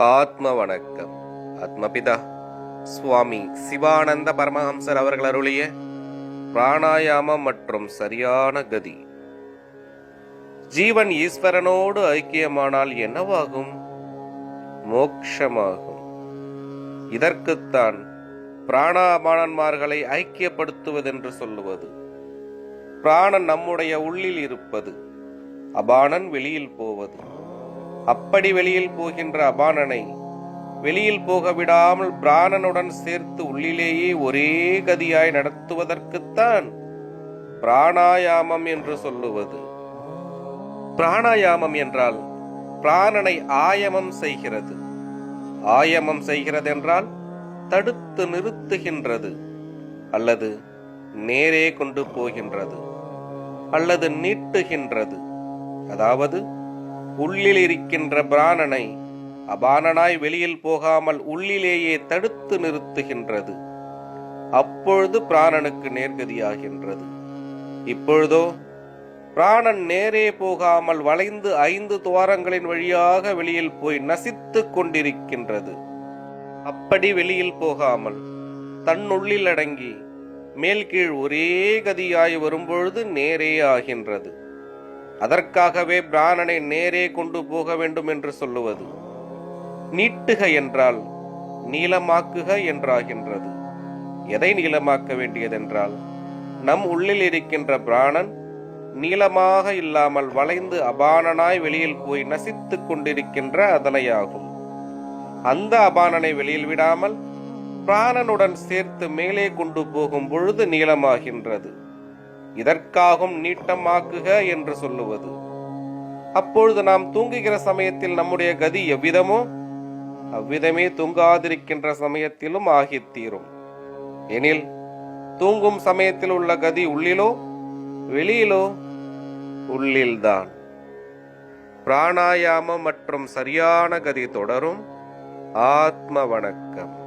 ஆத்ம வணக்கம் ஆத்மபிதா. சுவாமி சிவானந்த பரமஹம்சர் அவர்கள் அருளிய பிராணாயாமம் மற்றும் சரியான கதி. ஜீவன் ஈஸ்வரனோடு ஐக்கியமானால் என்னவாகும்? மோக்ஷமாகும். இதற்குத்தான் பிராணாபானன்மார்களை ஐக்கியப்படுத்துவதென்று சொல்லுவது. பிராணன் நம்முடைய உள்ளில் இருப்பது. அபானன் வெளியில் போவது. அப்படி வெளியில் போகின்ற அபானனை வெளியில் போக விடாமல் பிராணனுடன் சேர்த்து உள்ளிலேயே ஒரே கதியாய் நடத்துவதற்குத்தான் பிராணாயாமம் என்று சொல்லுவது. பிராணாயாமம் என்றால் பிராணனை ஆயமம் செய்கிறது. ஆயமம் செய்கிறது என்றால் தடுத்து நிறுத்துகின்றது அல்லது நேரே கொண்டு போகின்றது அல்லது நீட்டுகின்றது. அதாவது உள்ளில் இருக்கின்ற பிராணனை அபானனாய் வெளியில் போகாமல் உள்ளிலேயே தடுத்து நிறுத்துகின்றது. அப்பொழுது பிராணனுக்கு நேர்கதியாகின்றது. இப்பொழுதோ பிராணன் நேரே போகாமல் வளைந்து ஐந்து துவாரங்களின் வழியாக வெளியில் போய் நசித்து கொண்டிருக்கின்றது. அப்படி வெளியில் போகாமல் தன்னுள்ளில் அடங்கி மேல் கீழ் ஒரே கதியாய் வரும்பொழுது நேரே ஆகின்றது. அதற்காகவே பிராணனை நேரே கொண்டு போக வேண்டும் என்று சொல்லுவது. நீட்டுக என்றால் நீளமாக்குக என்றாகின்றது. எதை நீளமாக்க வேண்டியதென்றால் நம் உள்ளில் இருக்கின்ற பிராணன் நீளமாக இல்லாமல் வளைந்து அபானனாய் வெளியில் போய் நசித்துக் கொண்டிருக்கின்ற அதனையாகும். அந்த அபானனை வெளியில் விடாமல் பிராணனுடன் சேர்த்து மேலே கொண்டு போகும் பொழுது நீளமாகின்றது. இதற்காகும் நீட்டமாக்குக என்று சொல்லுவது. அப்பொழுது நாம் தூங்குகிற சமயத்தில் நம்முடைய கதி எவ்விதமோ அவ்விதமே தூங்காதிருக்கின்ற சமயத்திலும் ஆகித்தீரும். எனில் தூங்கும் சமயத்தில் உள்ள கதி உள்ளிலோ வெளியிலோ உள்ளில்தான். பிராணாயாமம் மற்றும் சரியான கதி தொடரும் ஆத்ம வணக்கம்.